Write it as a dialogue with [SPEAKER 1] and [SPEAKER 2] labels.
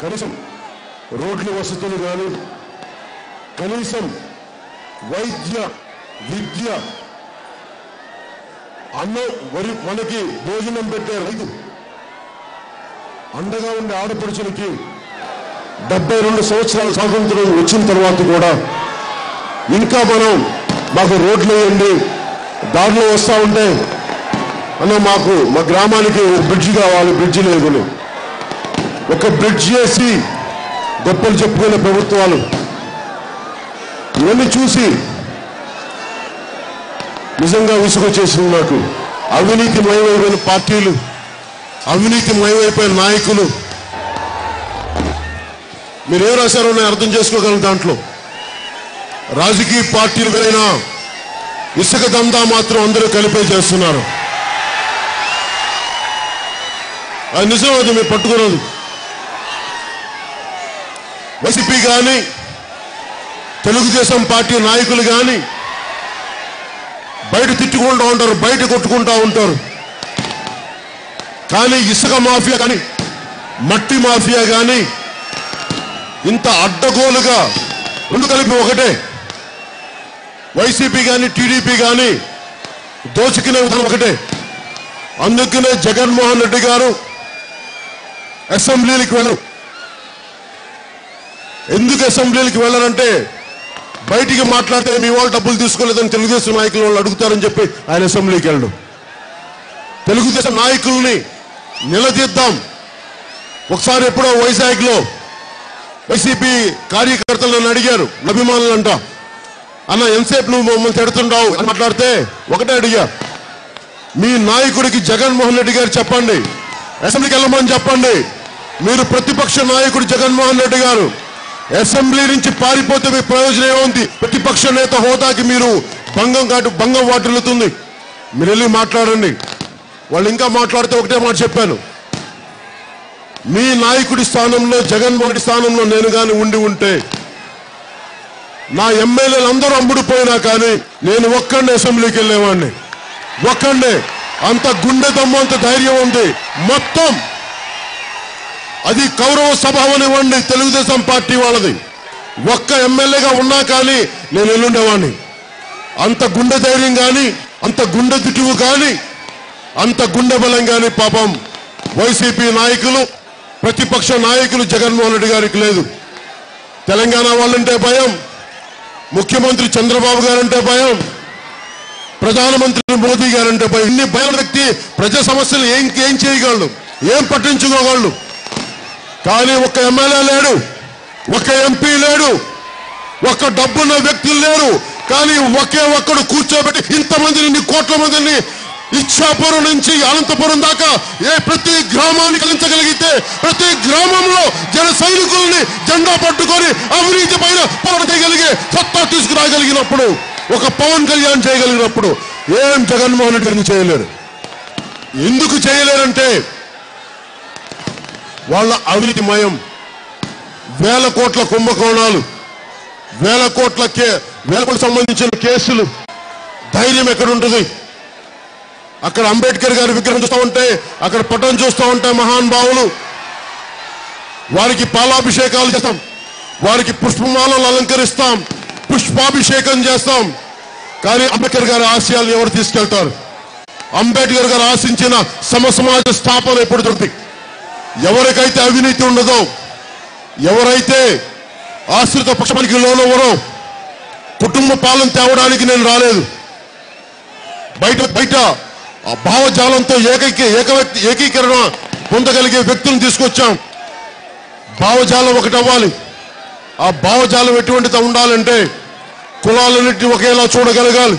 [SPEAKER 1] కనీసం రోడ్ల వసతులు కానీ కనీసం వైద్య విద్య అన్నం వరి మనకి భోజనం పెట్టే రైతు అండగా ఉండే ఆడపడుచులకి డెబ్బై రెండు సంవత్సరాల స్వాతంత్రం వచ్చిన తర్వాత కూడా ఇంకా మనం మాకు రోడ్లు వేయండి దారిలో వస్తూ ఉంటే అన్న మాకు మా గ్రామానికి బ్రిడ్జ్ కావాలి బ్రిడ్జి లేదు. ఒక బ్రిడ్జ్ చేసి గొప్పలు చెప్పుకునే ప్రభుత్వాలు. ఇవన్నీ చూసి నిజంగా విసుగొచ్చేసింది నాకు. అవినీతి మయమైపోయిన పార్టీలు అవినీతి మయమైపోయిన నాయకులు. మీరేం రాశారో నేను అర్థం చేసుకోగలను దాంట్లో. రాజకీయ పార్టీలకైనా ఇసుక దందా మాత్రం అందరూ కలిపే చేస్తున్నారు. అది నిజం అది మీరు పట్టుకున్నది. వైసీపీ కానీ తెలుగుదేశం పార్టీ నాయకులు కానీ బయట తిట్టుకుంటూ ఉంటారు బయట కొట్టుకుంటూ ఉంటారు. కానీ ఇసుక మాఫియా కానీ మట్టి మాఫియా కానీ ఇంత అడ్డగోలుగా రెండు కలిపి ఒకటే. వైసీపీ కానీ టీడీపీ కానీ దోచుకునే విధానం ఒకటే. అందుకనే జగన్మోహన్ రెడ్డి గారు అసెంబ్లీలకు వెళ్ళరు. ఎందుకు అసెంబ్లీలకు వెళ్ళారంటే బయటికి మాట్లాడితే మీ వాళ్ళు డబ్బులు తీసుకోలేదని తెలుగుదేశం నాయకులు వాళ్ళు అడుగుతారని చెప్పి ఆయన అసెంబ్లీకి వెళ్ళడం. తెలుగుదేశం నాయకుల్ని నిలదీద్దాం. ఒకసారి ఎప్పుడో వైజాగ్లో వైసీపీ కార్యకర్తలు నన్ను అడిగారు అభిమానులు అంట అన్న ఎంతసేపు నువ్వు మమ్మల్ని తిడుతుంటావు అని మాట్లాడితే ఒకటే అడిగా. మీ నాయకుడికి జగన్మోహన్ రెడ్డి గారు చెప్పండి. అసెంబ్లీకి వెళ్ళమని చెప్పండి. మీరు ప్రతిపక్ష నాయకుడు జగన్మోహన్ రెడ్డి గారు. అసెంబ్లీ నుంచి పారిపోతే మీ ప్రయోజనం ఏముంది? ప్రతిపక్ష నేత హోదాకి మీరు భంగం కాటు భంగం వాటిల్లుతుంది. మీరు వెళ్ళి మాట్లాడండి. వాళ్ళు ఇంకా మాట్లాడితే ఒకటే మాట చెప్పాను. మీ నాయకుడి స్థానంలో జగన్మోహన్ స్థానంలో నేను కానీ ఉండి ఉంటే నా ఎమ్మెల్యేలు అందరూ అమ్ముడిపోయినా కానీ నేను ఒక్కడిని అసెంబ్లీకి వెళ్ళేవాడిని. ఒక్కడే అంత గుండె దమ్ము అంత ధైర్యం ఉంది. మొత్తం అది కౌరవ సభ అనివ్వండి తెలుగుదేశం పార్టీ వాళ్ళది. ఒక్క ఎమ్మెల్యేగా ఉన్నా కానీ నేను ఎల్లుండేవాడిని అంత గుండె ధైర్యం కానీ అంత గుండె దిటువు కానీ అంత గుండె బలం కానీ పాపం వైసీపీ నాయకులు ప్రతిపక్ష నాయకులు జగన్మోహన్ రెడ్డి గారికి లేదు. తెలంగాణ వాళ్ళంటే భయం ముఖ్యమంత్రి చంద్రబాబు గారంటే భయం ప్రధానమంత్రి మోదీ గారంటే భయం. ఇన్ని భయం వ్యక్తి ప్రజా సమస్యలు ఏం ఏం చేయగలడు? ఏం పట్టించుకోగలడు? కానీ ఒక ఎమ్మెల్యే లేడు ఒక ఎంపీ లేడు ఒక డబ్బున్న వ్యక్తులు లేరు కానీ ఒకే ఒక్కడు కూర్చోబెట్టి ఇంతమందిని కోట్ల మందిని ఇచ్చాపురం నుంచి అనంతపురం దాకా ఏ ప్రతి గ్రామాన్ని కలిగించగలిగితే ప్రతి గ్రామంలో జన సైనికుల్ని జెండా పట్టుకొని అవినీతి పైన పోరాటం చేయగలిగే సత్తా తీసుకురాగలిగినప్పుడు ఒక పవన్ కళ్యాణ్ చేయగలిగినప్పుడు ఏం జగన్మోహన్ రెడ్డిని చేయలేరు. ఎందుకు చేయలేరంటే వాళ్ళ అవినీతి మయం. వేల కోట్ల కుంభకోణాలు వేల కోట్ల కే వేలకు సంబంధించిన కేసులు. ధైర్యం ఎక్కడుంటుంది అక్కడ అంబేద్కర్ గారి విగ్రహం చూస్తూ ఉంటే అక్కడ పటం చూస్తూ ఉంటే మహాన్ భావులు వారికి పాలాభిషేకాలు చేస్తాం. వారికి పుష్పమాలలు అలంకరిస్తాం. పుష్పాభిషేకం చేస్తాం. కానీ అంబేద్కర్ గారి ఆశయాలు ఎవరు తీసుకెళ్తారు? అంబేద్కర్ గారు ఆశించిన సమసమాజ స్థాపన ఎప్పుడు దొరుకుతుంది ఎవరికైతే అవినీతి ఉండదో ఎవరైతే ఆశ్రిత పక్షపానికి లోనవ్వరో కుటుంబ పాలన తేవడానికి నేను రాలేదు. బయట బయట ఆ భావజాలంతో ఏకైక ఏక వ్యక్తి ఏకీకరణ పొందగలిగే వ్యక్తులను తీసుకొచ్చాం. భావజాలం ఒకటి అవ్వాలి ఆ భావజాలం ఎటువంటిది ఉండాలంటే కులాలన్నింటినీ ఒకేలా చూడగలగాలి.